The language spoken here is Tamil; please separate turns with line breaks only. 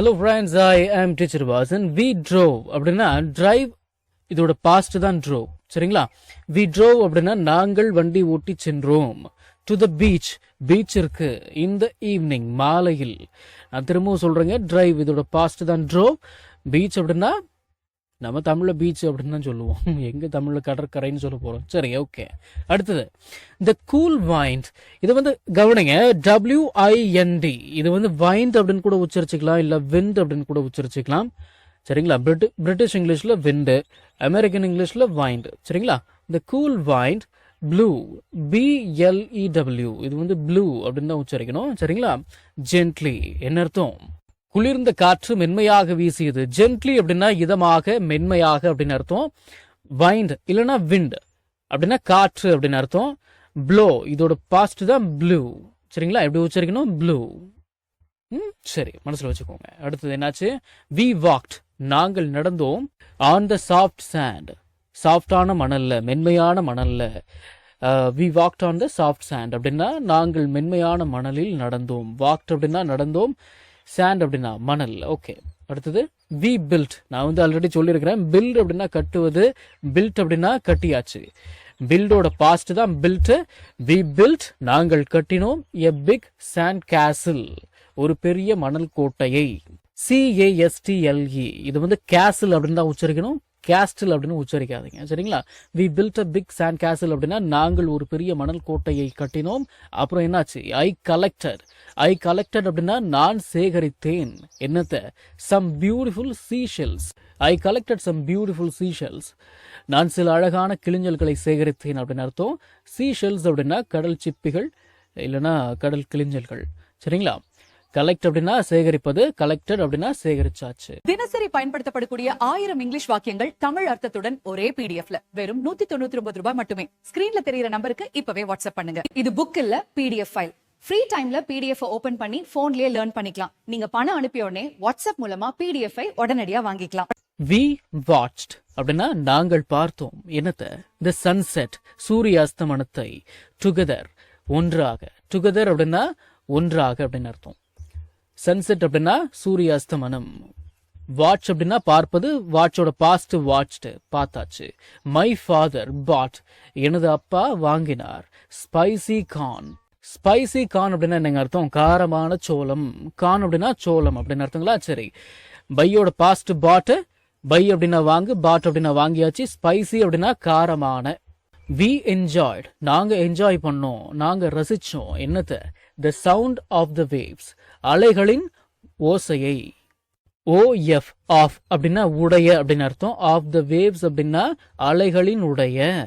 Hello friends I am teacher Vasan we drove அப்படின்னா டிரைவ் இதோட பாஸ்ட் தான் ட்ரோவ் சரிங்களா? வி ட்ரோவ் அப்படின்னா நாங்கள் வண்டி ஓட்டி சென்றோம். டு த பீச் பீச் இருக்கு. இந்த ஈவினிங் மாலையில். நான் திரும்பவும் சொல்றேங்க. டிரைவ் இதோட பாஸ்ட் தான் ட்ரோவ் பீச் அப்படின்னா நம்ம தமிழில் பீச் அப்படின்னு தான் சொல்லுவோம். எங்கே தமிழில் கடற்கரைன்னு சொல்ல போகிறோம் சரி ஓகே அடுத்தது இந்த கூல் வைண்ட் இது வந்து கவனிங்க டபிள்யூஐஎன்டி இது வந்து வைண்ட் அப்படின்னு கூட உச்சரிச்சுக்கலாம் இல்லை விண்ட் அப்படின்னு கூட உச்சரிச்சுக்கலாம். சரிங்களா? பிரிட்டி பிரிட்டிஷ் இங்கிலீஷில் விண்டு அமெரிக்கன் இங்கிலீஷில் வைண்ட் சரிங்களா? இந்த கூல் வைண்ட் ப்ளூ பிஎல்இடபிள்யூ இது வந்து ப்ளூ அப்படின்னு தான் உச்சரிக்கணும். சரிங்களா? ஜென்ட்லி என்ன அர்த்தம்? குளிர்ந்த காற்று மென்மையாக வீசியது. ஜென்ட்லி அப்படின்னா இதமாக மென்மையாக அப்படின்னு அர்த்தம். வைண்ட் இல்லைன்னா விண்ட் அப்படின்னா காற்று அப்படின்னு அர்த்தம். ப்ளோ இதோட பாஸ்ட் தான் ப்ளூ சரிங்களா? எப்படி உச்சரிக்கணும்? ப்ளூ ம் சரி மனசுல வச்சுக்கோங்க. அடுத்தது என்னாச்சு? வி வாக்ட் நாங்கள் நடந்தோம். ஆன் த சாஃப்ட் சாண்ட் சாஃப்டான மணல்ல மென்மையான மணல்ல. We walked on the soft sand அப்படின்னா நாங்கள் மென்மையான மணலில் நடந்தோம். வாக்ட் அப்படின்னா நடந்தோம். சாண்ட் அப்படின்னா மணல். ஓகே அடுத்தது வி பில்ட் நான் வந்து ஆல்ரெடி சொல்லியிருக்கிறேன். பில்ட் அப்படின்னா கட்டுவது பில்ட் அப்படின்னா கட்டியாச்சு. பில்டோட பாஸ்ட் தான் பில்ட் வி பில்ட் நாங்கள் கட்டினோம் எ பிக் சாண்ட் கேசில் ஒரு பெரிய மணல் கோட்டையை. சிஏஎஸ்டிஎல்இ இது வந்து கேசில் அப்படின்னு தான் உச்சரிக்கணும். கேஸ்டில் அப்படின்னு உச்சரிக்காதீங்க. சரிங்களா? We build a big sand castle அப்படின்னா நாங்கள் ஒரு பெரிய மணல் கோட்டையை கட்டினோம். அப்புறம் என்னாச்சு? ஐ கலெக்டட் ஐ கலெக்டட் அப்படின்னா நான் சேகரித்தேன். என்னத்தை? Some beautiful seashells I collected some beautiful seashells நான் சில அழகான கிளிஞ்சல்களை சேகரித்தேன் அப்படின்னு அர்த்தம். சீஷெல்ஸ் அப்படின்னா கடல் சிப்பிகள் இல்லைன்னா கடல் கிளிஞ்சல்கள். சரிங்களா? கலெக்ட் அப்படின்னா சேகரிப்பது கலெக்டட் அப்படின்னா சேகரிச்சாச்சு.
தினசரி பயன்படுத்தப்படக்கூடிய ஆயிரம் இங்கிலீஷ் வாக்கியங்கள் தமிழ் அர்த்தத்துடன் ஒரே பிடிஎஃப்ல வெறும் நூத்தி தொண்ணூத்தி ஒன்பது ரூபாய் மட்டுமே. ஸ்கிரீன்ல தெரியற நம்பருக்கு இப்பவே வாட்ஸ்அப் பண்ணுங்க. இது புக் இல்ல பிடிஎஃப் ஃபைல் ஃப்ரீ டைம்ல பிடிஎஃப் ஓபன் பண்ணி போன்லயே லேர்ன் பண்ணிக்கலாம். நீங்க பணம் அனுப்பிய உடனே வாட்ஸ்அப் மூலமா பிடிஎஃப் ஐ உடனடியா வாங்கிக்கலாம்.
வி வாட்ச்ட் அப்படின்னா நாங்கள் பார்த்தோம். என்னத்த? த சன்செட் சூரிய அஸ்தமனத்தை டுகெதர் ஒன்றாக. டுகெதர் அப்படின்னா ஒன்றாக அப்படின்னு அர்த்தம். சன்செட் அப்படின்னா சூரிய அஸ்தமனம் வாட்ச் அப்படின்னா பார்ப்பது வாட்சோட பாஸ்ட் வாட்ச்டு பார்த்தாச்சு. மை ஃபாதர் பாட் எனது அப்பா வாங்கினார். ஸ்பைசி கான் ஸ்பைசி கான் அப்படின்னா என்னங்க அர்த்தம்? காரமான சோளம். கான் அப்படின்னா சோளம் அப்படின்னு அர்த்தங்களா? சரி. பையோட பாஸ்ட் பாட்டு பை அப்படின்னா வாங்கு பாட் அப்படின்னா வாங்கியாச்சு. ஸ்பைசி அப்படின்னா காரமான. வி என்ஜாய்ட் நாங்க என்ஜாய் பண்ணோம். நாங்க ரசிச்சோம். என்னத்தை? The sound of the waves அலைகளின் ஓசையை. ஓஎஃப் ஆஃப் அப்படின்னா உடைய அப்படின்னு அர்த்தம். ஆஃப் த வேவ்ஸ் அப்படின்னா அலைகளின் உடைய.